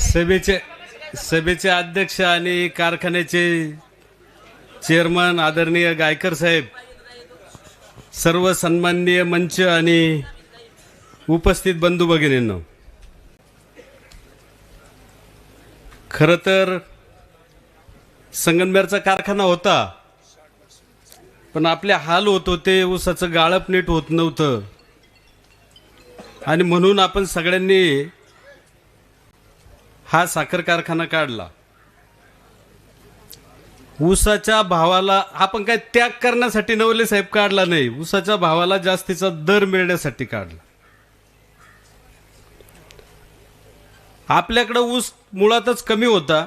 सभेचे सभेचे अध्यक्ष आणि कारखान्याचे चेअरमन आदरणीय गायकर साहेब सर्व सन्माननीय मंच आणि उपस्थित बंधू भगिनींनो खरं तर संगमनेरचा कारखाना होता पण आपले हाल होत होते ऊसाचं गाळप नीट होत नव्हतं. आणि म्हणून आपण सगळ्यांनी हा साखर कारखाना काढला. ऊसाच्या भावाला आपण काय त्याग करण्यासाठी नवले साहेब काढला नाही. ऊसाच्या भावाला जास्तीचा दर मिळण्यासाठी काढला. आपल्याकडं ऊस मुळातच कमी होता.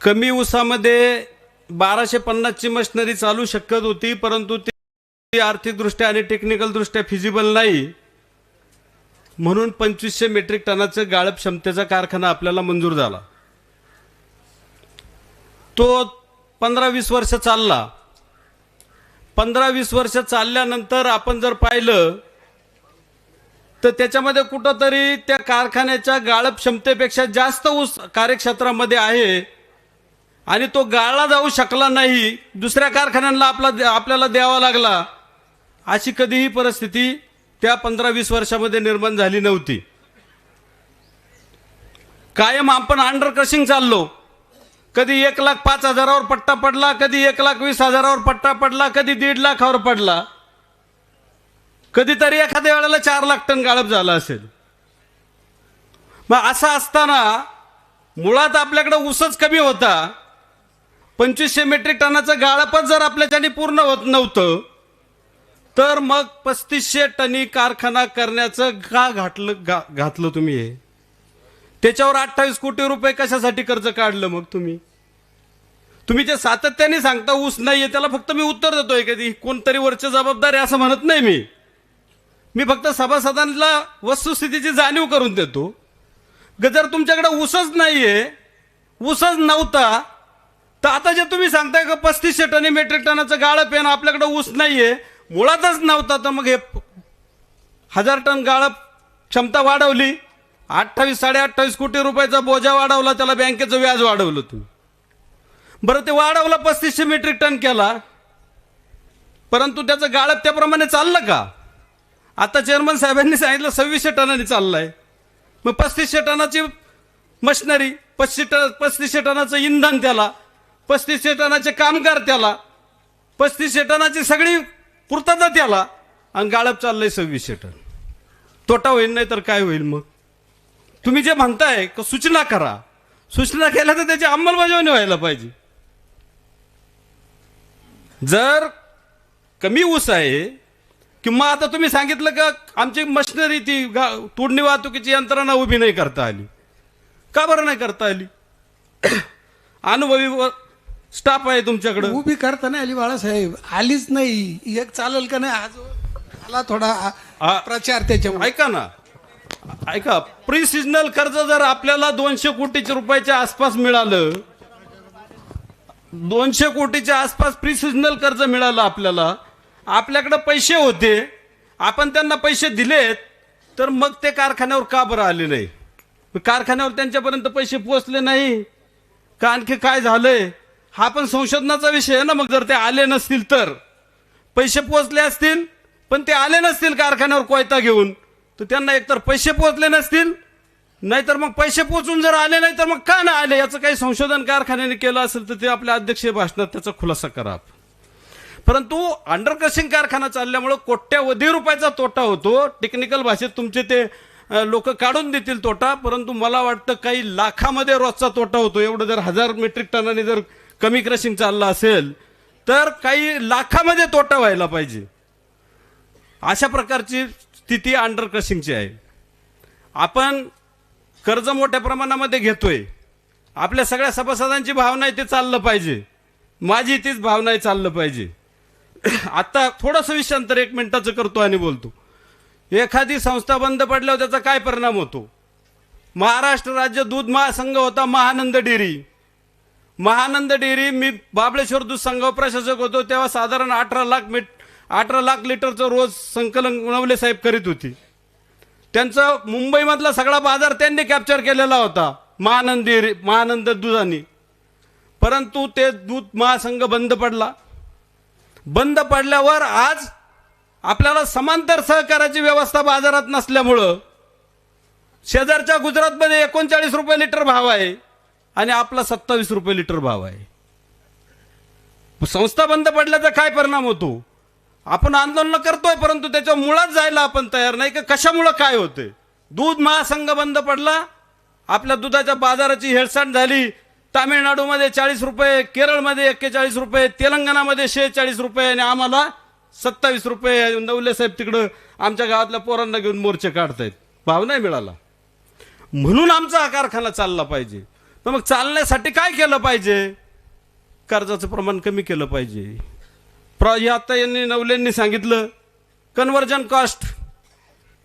कमी ऊसामध्ये बाराशे पन्नासची मशिनरी चालू शकत होती परंतु ती आर्थिकदृष्ट्या आणि टेक्निकल दृष्ट्या फिजिबल नाही. म्हणून पंचवीसशे मेट्रिक टनाचं गाळप क्षमतेचा कारखाना आपल्याला मंजूर झाला. तो पंधरा वीस वर्ष चालला. पंधरा वीस वर्ष चालल्यानंतर आपण जर पाहिलं तर त्याच्यामध्ये कुठंतरी त्या कारखान्याच्या गाळप क्षमतेपेक्षा जास्त ऊस कार्यक्षेत्रामध्ये आहे आणि तो गाळला जाऊ शकला नाही दुसऱ्या कारखान्यांना आपला आपल्याला द्यावा लागला अशी कधीही परिस्थिती त्या पंधरा वीस वर्षामध्ये निर्माण झाली नव्हती. कायम आपण अंडर क्रशिंग चाललो. कधी एक लाख पाच हजारावर पट्टा पडला कधी एक लाख वीस हजारावर पट्टा पडला कधी दीड लाखावर पडला. कधीतरी एखाद्या वेळेला चार लाख टन गाळप झाला असेल. मग असं असताना मुळात आपल्याकडे ऊसच कमी होता. पंचवीसशे मेट्रिक टनाचं गाळपच जर आपल्याच्याने पूर्ण होत नव्हतं तर मग पस्तीसशे टनी कारखाना करण्याचं का घातलं घा घातलं तुम्ही हे? त्याच्यावर अठ्ठावीस कोटी रुपये कशासाठी कर्ज काढलं मग तुम्ही? तुम्ही जे सातत्याने सांगता ऊस नाहीये त्याला फक्त मी उत्तर देतोय कधी कोणतरी वरचे जबाबदार आहे असं म्हणत नाही मी. मी फक्त सभासदांना वस्तुस्थितीची जाणीव करून देतो. ग जर तुमच्याकडे ऊसच नाहीये ऊसच नव्हता तर आता जे तुम्ही सांगताय का पस्तीसशे टनी मेट्रिक टनाचं गाळं पेन आपल्याकडे ऊस नाहीये मुळातच नव्हता तर मग हे हजार टन गाळप क्षमता वाढवली. अठ्ठावीस साडे अठ्ठावीस कोटी रुपयाचा बोजा वाढवला त्याला बँकेचं व्याज वाढवलं तुम्ही. बरं ते वाढवलं पस्तीसशे मेट्रिक टन केला. परंतु त्याचं गाळप त्याप्रमाणे चाललं का? आता चेअरमन साहेबांनी सांगितलं सव्वीसशे टनाने चाललंय. मग पस्तीसशे टनाची मशिनरी पस्तीस टन पस्तीसशे टनाचं इंधन त्याला पस्तीसशे टनाचे कामगार त्याला पस्तीसशे टनाची सगळी पूर्तता त्याला. आणि गाळप चाललंय सव्वीसशे टन तोटा होईल नाही तर काय होईल मग? तुम्ही जे म्हणताय का सूचना करा. सूचना केल्या तर त्याची अंमलबजावणी व्हायला पाहिजे. जर कमी ऊस आहे किंवा आता तुम्ही सांगितलं का आमची मशिनरी ती गा तोडणी वाहतुकीची यंत्रणा उभी नाही करता आली. का बरं नाही करता आली? अनुभवी स्टाफ आहे तुमच्याकडं. उभी करता नाही आली बाळासाहेब. आलीच नाही. एक चालेल का नाही? आज आला थोडा आ- प्रचार त्याच्यामुळे. ऐका ना. ऐका प्री सिजनल कर्ज जर आपल्याला दोनशे कोटीच्या रुपयाच्या आसपास मिळालं दोनशे कोटीच्या आसपास प्री सिजनल कर्ज मिळालं आपल्याला आपल्याकडे पैसे होते आपण त्यांना पैसे दिलेत तर मग ते कारखान्यावर का बरं आले नाही? कारखान्यावर त्यांच्यापर्यंत पैसे पोचले नाही. का आणखी काय झालंय? हा पण संशोधनाचा विषय आहे ना मग जर ते आले नसतील तर. पैसे पोचले असतील पण ते आले नसतील कारखान्यावर कोयता घेऊन तर त्यांना एकतर पैसे पोचले नसतील नाहीतर मग पैसे पोचून जर आले नाही तर मग का नाही आले? याचं काही संशोधन कारखान्याने केलं असेल तर ते आपल्या अध्यक्षीय भाषणात त्याचा खुलासा करा. परंतु अंडरक्रशिंग कारखाना चालल्यामुळं कोट्यावधी रुपयाचा तोटा होतो. टेक्निकल भाषेत तुमचे ते लोक काढून देतील तोटा परंतु मला वाटतं काही लाखामध्ये रोजचा तोटा होतो. एवढं जर हजार मेट्रिक टनाने जर कमी क्रशिंग चाललं असेल तर काही लाखामध्ये तोटा व्हायला पाहिजे. अशा प्रकारची स्थिती अंडर क्रशिंगची आहे. आपण कर्ज मोठ्या प्रमाणामध्ये घेतोय. आपल्या सगळ्या सभासदांची भावना आहे ते चाललं पाहिजे. माझी तीच भावना आहे चाललं पाहिजे. आता थोडंसं विषयांतर एक मिनिटाचं करतो आणि बोलतो. एखादी संस्था बंद पडल्यावर त्याचा काय परिणाम होतो? महाराष्ट्र राज्य दूध महासंघ होता महानंद डेअरी. महानंद डेअरी मी बाबळेश्वर दूध संघ प्रशासक होतो तेव्हा साधारण अठरा लाख मीट अठरा लाख लिटरचं रोज संकलन नवले साहेब करीत होती. त्यांचा मुंबईमधला सगळा बाजार त्यांनी कॅप्चर केलेला होता महानंद डेअरी महानंद दुधाने. परंतु ते दूध महासंघ बंद पडला. बंद पडल्यावर आज आपल्याला समांतर सहकाराची व्यवस्था बाजारात नसल्यामुळं शेजारच्या गुजरातमध्ये एकोणचाळीस रुपये लिटर भाव आहे. आणि आपला सत्तावीस रुपये लिटर भाव आहे. संस्था बंद पडल्याचा काय परिणाम होतो? आपण आंदोलन करतोय परंतु त्याच्या मुळात जायला आपण तयार नाही. की कशामुळं काय होते? दूध महासंघ बंद पडला. आपल्या दुधाच्या बाजाराची हेळसांड झाली. तामिळनाडूमध्ये चाळीस रुपये केरळमध्ये एक्केचाळीस रुपये तेलंगणामध्ये शेहेचाळीस रुपये आणि आम्हाला सत्तावीस रुपये. नवले साहेब तिकडं आमच्या गावातल्या पोरांना घेऊन मोर्चे काढतायत. भाव नाही मिळाला. म्हणून आमचा हा कारखाना चालला पाहिजे. तर मग चालण्यासाठी काय केलं पाहिजे? कर्जाचं प्रमाण कमी केलं पाहिजे. प्र आता यांनी नवलेंनी सांगितलं कन्व्हर्जन कॉस्ट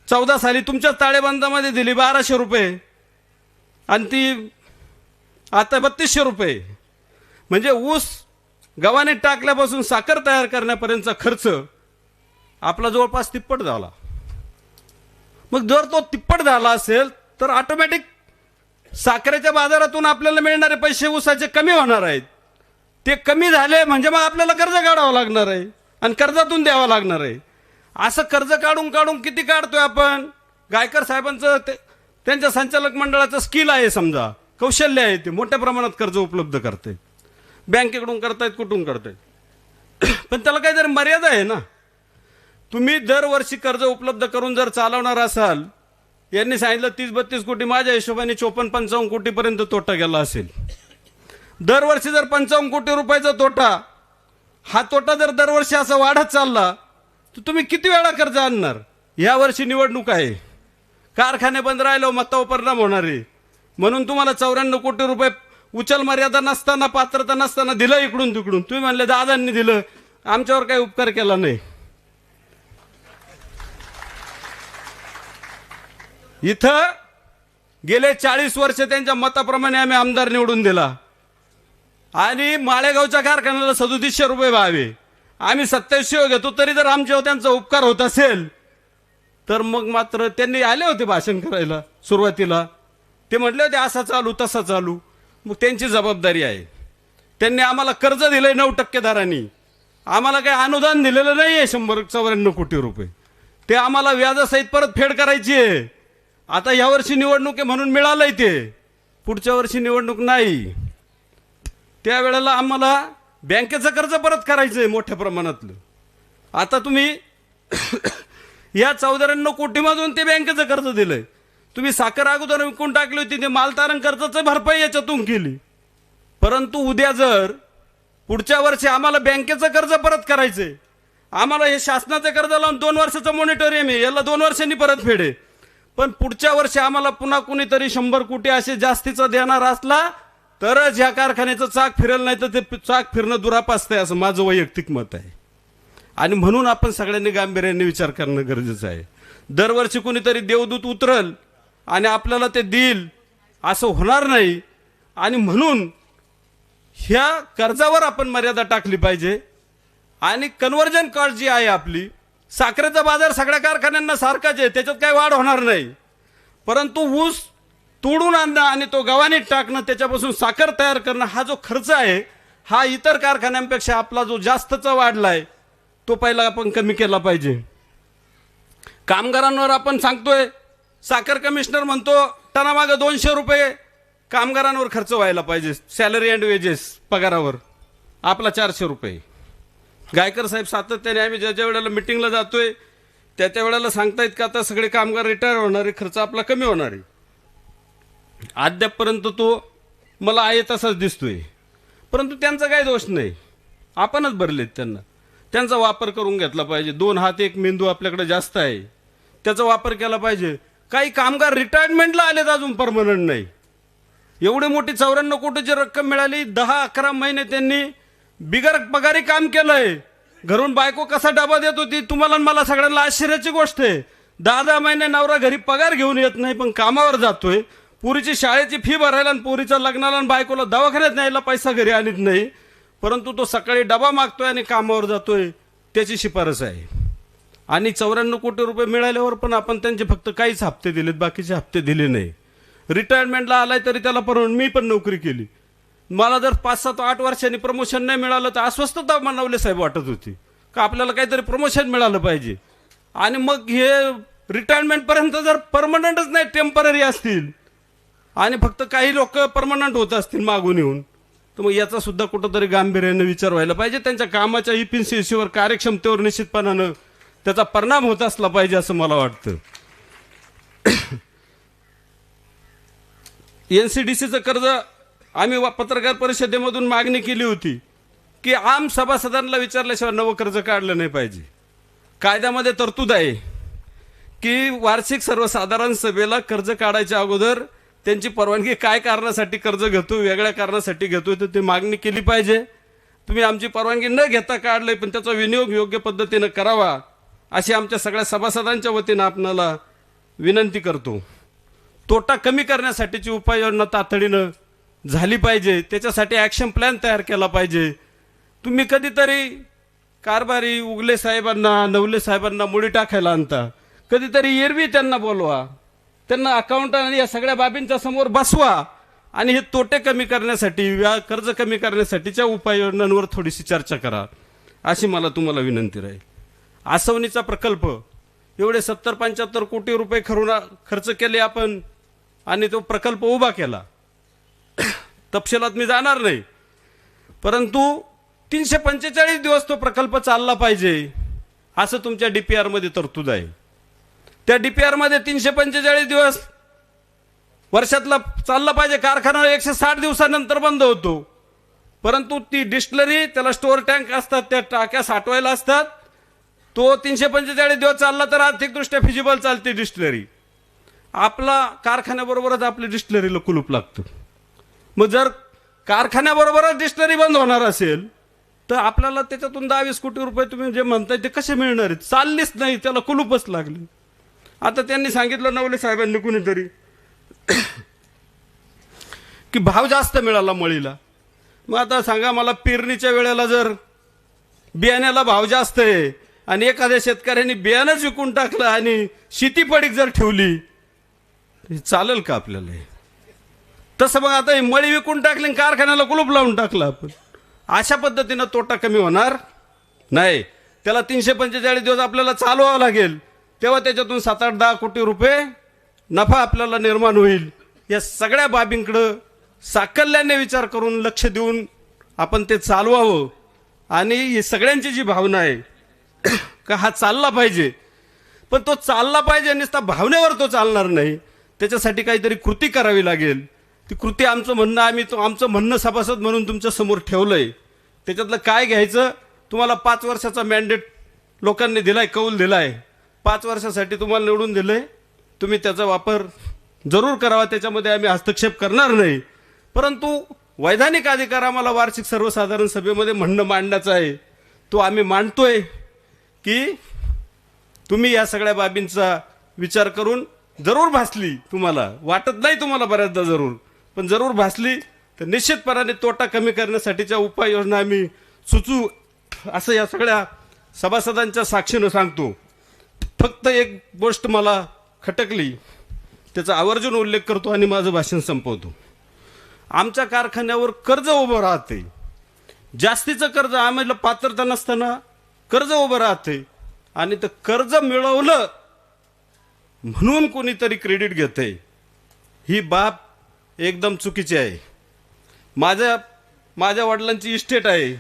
चौदा साली तुमच्याच ताळेबंदामध्ये दिली बाराशे रुपये. आणि ती आता बत्तीसशे रुपये. म्हणजे ऊस गव्हाने टाकल्यापासून साखर तयार करण्यापर्यंतचा खर्च आपला जवळपास तिप्पट झाला. मग जर तो तिप्पट झाला असेल तर ऑटोमॅटिक साखरेच्या बाजारातून आपल्याला मिळणारे पैसे ऊसाचे कमी होणार आहेत. ते कमी झाले म्हणजे मग आपल्याला कर्ज काढावं लागणार आहे आणि कर्जातून द्यावं लागणार आहे. असं कर्ज काढून काढून किती काढतोय आपण? गायकर साहेबांचं ते त्यांच्या संचालक मंडळाचं स्किल आहे समजा. कौशल्य आहे ते. मोठ्या प्रमाणात कर्ज उपलब्ध करते. बँकेकडून करतायत कुठून करतायत? पण त्याला काहीतरी मर्यादा आहे ना. तुम्ही दरवर्षी कर्ज उपलब्ध करून जर चालवणार असाल यांनी सांगितलं तीस बत्तीस कोटी माझ्या हिशोबाने चोपन्न पंचावन्न कोटीपर्यंत तोटा गेला असेल. दरवर्षी जर पंचावन्न कोटी रुपयाचा तोटा हा तोटा जर दरवर्षी असा वाढत चालला तर तुम्ही किती वेळा कर्ज आणणार? या वर्षी निवडणूक आहे. कारखाने बंद राहिलो मतावर परिणाम होणार आहे. म्हणून तुम्हाला चौऱ्याण्णव कोटी रुपये उचल मर्यादा नसताना पात्रता नसताना दिलं इकडून तिकडून. तुम्ही म्हणले दादांनी दिलं आमच्यावर काही उपकार केला नाही. इथं गेले चाळीस वर्ष त्यांच्या मताप्रमाणे आम्ही आमदार निवडून दिला. आणि माळेगावच्या कारखान्याला सदोतीसशे रुपये भावे. आम्ही सत्तावीसशे घेतो तरी जर आमच्यावर त्यांचा उपकार होत असेल तर मग मात्र त्यांनी आले होते भाषण करायला सुरुवातीला. ते म्हटले होते असा चालू तसा चालू. मग त्यांची जबाबदारी आहे. त्यांनी आम्हाला कर्ज दिलंय नऊ टक्के दरांनी आम्हाला काही अनुदान दिलेलं नाही आहे शंभर चौऱ्याण्णव कोटी रुपये. ते आम्हाला व्याजासहित परत फेड करायची आहे आता यावर्षी निवडणूक आहे म्हणून मिळालंय ते. पुढच्या वर्षी निवडणूक नाही. त्यावेळेला आम्हाला बँकेचं कर्ज परत करायचं आहे मोठ्या प्रमाणातलं. आता तुम्ही या चौदाऱ्यांना कोटीमधून ते बँकेचं कर्ज दिलं आहे तुम्ही साखर अगोदर विकून टाकली होती ते मालतारण कर्जाचं भरपाई याच्यातून केली. परंतु उद्या जर पुढच्या वर्षी आम्हाला बँकेचं कर्ज परत करायचं आहे आम्हाला हे शासनाचं कर्ज लावून दोन वर्षाचं मॉनिटोरियम आहे याला दोन वर्षांनी परत फेडे. पण पुढच्या वर्षी आम्हाला पुन्हा कुणीतरी शंभर कोटी असे जास्तीचा देणार असला तरच ह्या कारखान्याचं चाक फिरेल नाही तर ते चाक फिरणं दुरापास्त आहे असं माझं वैयक्तिक मत आहे. आणि म्हणून आपण सगळ्यांनी गांभीर्याने विचार करणं गरजेचं आहे. दरवर्षी कुणीतरी देवदूत उतरल आणि आपल्याला ते देईल असं होणार नाही. आणि म्हणून ह्या कर्जावर आपण मर्यादा टाकली पाहिजे. आणि कन्व्हर्जन कार्ड जी आहे आपली साखरेचा बाजार सगळ्या कारखान्यांना सारखाच आहे त्याच्यात काही वाढ होणार नाही. परंतु ऊस तोडून आणणं आणि तो गव्हाणीत टाकणं त्याच्यापासून साखर तयार करणं हा जो खर्च आहे हा इतर कारखान्यांपेक्षा आपला जो जास्तचा वाढला आहे तो पहिला आपण कमी केला पाहिजे. कामगारांवर आपण सांगतोय साखर कमिशनर म्हणतो टनामागं दोनशे रुपये कामगारांवर खर्च व्हायला पाहिजे सॅलरी अँड वेजेस पगारावर आपला चारशे रुपये. गायकर साहेब सातत्याने आम्ही ज्या ज्या वेळेला मिटिंगला जातोय त्या त्या वेळेला सांगतायत का आता सगळे कामगार रिटायर होणार आहे खर्च आपला कमी होणार आहे. अद्यापपर्यंत तो मला आहे तसाच दिसतोय. परंतु त्यांचा काही दोष नाही. आपणच भरलेत त्यांना. त्यांचा वापर करून घेतला पाहिजे. दोन हात एक मेंदू आपल्याकडे जास्त आहे. त्याचा वापर केला पाहिजे. काही कामगार रिटायरमेंटला आलेत अजून परमनंट नाही. एवढी मोठी चौऱ्याण्णव कोटीची रक्कम मिळाली. दहा अकरा महिने त्यांनी बिगर पगारी काम केलंय. घरून बायको कसा डबा देत होती तुम्हाला आणि मला सगळ्यांना आश्चर्याची गोष्ट आहे. दहा दहा महिने नवरा घरी पगार घेऊन येत नाही पण कामावर जातोय. पुरीची शाळेची फी भरायला आणि पुरीच्या लग्नाला आणि बायकोला दवाखान्यात न्यायला पैसा घरी आणत नाही. परंतु तो सकाळी डबा मागतोय आणि कामावर जातोय. त्याची शिफारस आहे. आणि चौऱ्याण्णव कोटी रुपये मिळाल्यावर पण आपण त्यांचे फक्त काहीच हप्ते दिलेत बाकीचे हप्ते दिले नाही. रिटायरमेंटला आलाय तरी त्याला परवडून मी पण नोकरी केली. मला जर पाच सात आठ वर्षांनी प्रमोशन नाही मिळालं तर अस्वस्थता मनवले साहेब वाटत होती. का आपल्याला काहीतरी प्रमोशन मिळालं पाहिजे? आणि मग हे रिटायरमेंटपर्यंत जर परमनंटच नाही टेंपररी असतील आणि फक्त काही लोक परमनंट होत असतील मागून येऊन तर मग याचासुद्धा कुठंतरी गांभीर्यानं विचार व्हायला पाहिजे. त्यांच्या कामाच्या इफिशियन्सीवर कार्यक्षमतेवर निश्चितपणानं त्याचा परिणाम होत असला पाहिजे असं मला वाटतं. एन सी डी सीचं कर्ज आम्ही पत्रकार परिषदेमधून मागणी केली होती की आम सभासदांना विचारल्याशिवाय नवं कर्ज काढलं नाही पाहिजे. कायद्यामध्ये तरतूद आहे की वार्षिक सर्वसाधारण सभेला कर्ज काढायच्या अगोदर त्यांची परवानगी काय कारणासाठी कर्ज घेतो वेगळ्या कारणासाठी घेतो तर ते मागणी केली पाहिजे. तुम्ही आमची परवानगी न घेता काढले पण त्याचा विनियोग योग्य पद्धतीनं करावा अशी आमच्या सगळ्या सभासदांच्या वतीनं आपणाला विनंती करतो. तोटा कमी करण्यासाठीची उपाययोजना तातडीनं झाली पाहिजे. त्याच्यासाठी ॲक्शन प्लॅन तयार केला पाहिजे. तुम्ही कधीतरी कारभारी उगले साहेबांना नवले साहेबांना मुडी टाकायला आणता. कधीतरी एरवी त्यांना बोलवा. त्यांना अकाउंट आणि या सगळ्या बाबींच्या समोर बसवा. आणि हे तोटे कमी करण्यासाठी व्या कर्ज कमी करण्यासाठीच्या उपाययोजनांवर थोडीशी चर्चा करा. अशी मला तुम्हाला विनंती राहील. आसवणीचा प्रकल्प. एवढे सत्तर पंच्याहत्तर कोटी रुपये खरून खर्च केले आपण आणि तो प्रकल्प उभा केला. तपशिलात मी जाणार नाही. परंतु तीनशे पंचेचाळीस दिवस तो प्रकल्प चालला पाहिजे असं तुमच्या डी पी आरमध्ये तरतूद आहे. त्या डी पी आरमध्ये तीनशे पंचेचाळीस दिवस वर्षातला चालला पाहिजे. कारखाना एकशे साठ दिवसानंतर बंद होतो. परंतु ती डिस्टलरी त्याला स्टोअर टँक असतात त्या टाक्या साठवायला असतात. तो तीनशे पंचेचाळीस दिवस चालला तर आर्थिकदृष्ट्या फिजिबल चालते डिस्टलरी. आपला कारखान्याबरोबरच आपली डिस्टलरीला कुलूप लागतं. मग जर कारखान्याबरोबरच डिस्टलरी बंद होणार असेल तर आपल्याला त्याच्यातून दहा वीस कोटी रुपये तुम्ही जे म्हणताय ते कसे मिळणार आहेत? चाललीच नाही त्याला कुलूपच लागले. आता त्यांनी सांगितलं नवले साहेबांनी कुणीतरी की भाव जास्त मिळाला मळीला. मग आता सांगा मला पेरणीच्या वेळेला जर बियाण्याला भाव जास्त आहे आणि एखाद्या शेतकऱ्यांनी बियाणंच विकून टाकलं आणि शेती पडीक जर ठेवली चालेल का आपल्याला तसं मग आता ही मळी विकून टाकली आणि कारखान्याला कुलूप लावून टाकलं आपण. अशा पद्धतीनं तोटा कमी होणार नाही. त्याला तीनशे पंचेचाळीस दिवस आपल्याला चालवावं लागेल. तेव्हा त्याच्यातून सात आठ दहा कोटी रुपये नफा आपल्याला निर्माण होईल. या सगळ्या बाबींकडं साकल्याने विचार करून लक्ष देऊन आपण ते चालवावं. आणि ही सगळ्यांची जी भावना आहे का हा चालला पाहिजे. पण तो चालला पाहिजे नुसता भावनेवर तो चालणार नाही. त्याच्यासाठी काहीतरी कृती करावी लागेल. ती कृती आमचं म्हणणं आम्ही तो आमचं म्हणणं सभासद म्हणून तुमच्यासमोर आहे त्याच्यातलं काय घ्यायचं? तुम्हाला पाच वर्षाचा मॅन्डेट लोकांनी दिला आहे कौल दिलाय. पाच वर्षासाठी तुम्हाला निवडून दिलं आहे तुम्ही त्याचा वापर जरूर करावा त्याच्यामध्ये आम्ही हस्तक्षेप करणार नाही. परंतु वैधानिक अधिकार आम्हाला वार्षिक सर्वसाधारण सभेमध्ये म्हणणं मांडण्याचं आहे. तो आम्ही मांडतोय की तुम्ही या सगळ्या बाबींचा विचार करून जरूर भासली तुम्हाला. वाटत नाही तुम्हाला बऱ्याचदा जरूर. पण जरूर भासली तर निश्चितपणाने तोटा कमी करण्यासाठीच्या उपाययोजना आम्ही सुचू असं या सगळ्या सभासदांच्या साक्षीनं सांगतो. फक्त एक गोष्ट मला खटकली त्याचा आवर्जून उल्लेख करतो आणि माझं भाषण संपवतो. आमच्या कारखान्यावर कर्ज उभं राहते. जास्तीचं कर्ज आम्हाला पात्रता नसताना कर्ज उभं राहते. आणि ते कर्ज मिळवलं म्हणून कोणीतरी क्रेडिट घेते ही बाब एकदम चुकीची आहे. माझ्या माझ्या वडिलांची इस्टेट आहे.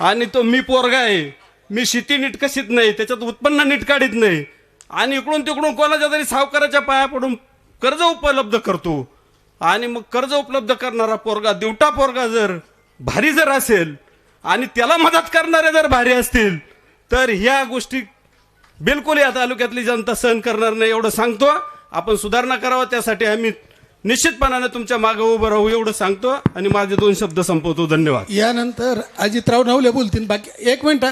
आणि तो मी पोरगा आहे. मी शेती नीट कशीत नाही त्याच्यात उत्पन्न नीट काढीत नाही. आणि इकडून तिकडून कोणाच्या तरी सावकाराच्या पाया पडून कर्ज उपलब्ध करतो. आणि मग कर्ज उपलब्ध करणारा पोरगा दिवटा पोरगा जर भारी जर असेल आणि त्याला मदत करणारे जर भारी असतील तर ह्या गोष्टी बिलकुल या तालुक्यातली जनता सहन करणार नाही एवढं सांगतो. आपण सुधारणा करावं त्यासाठी आम्ही निश्चितपणानं तुमच्या मागे उभं राहू एवढं सांगतो आणि माझे दोन शब्द संपवतो. धन्यवाद. यानंतर अजितराव नवले बोलतील. बाकी एक मिनिट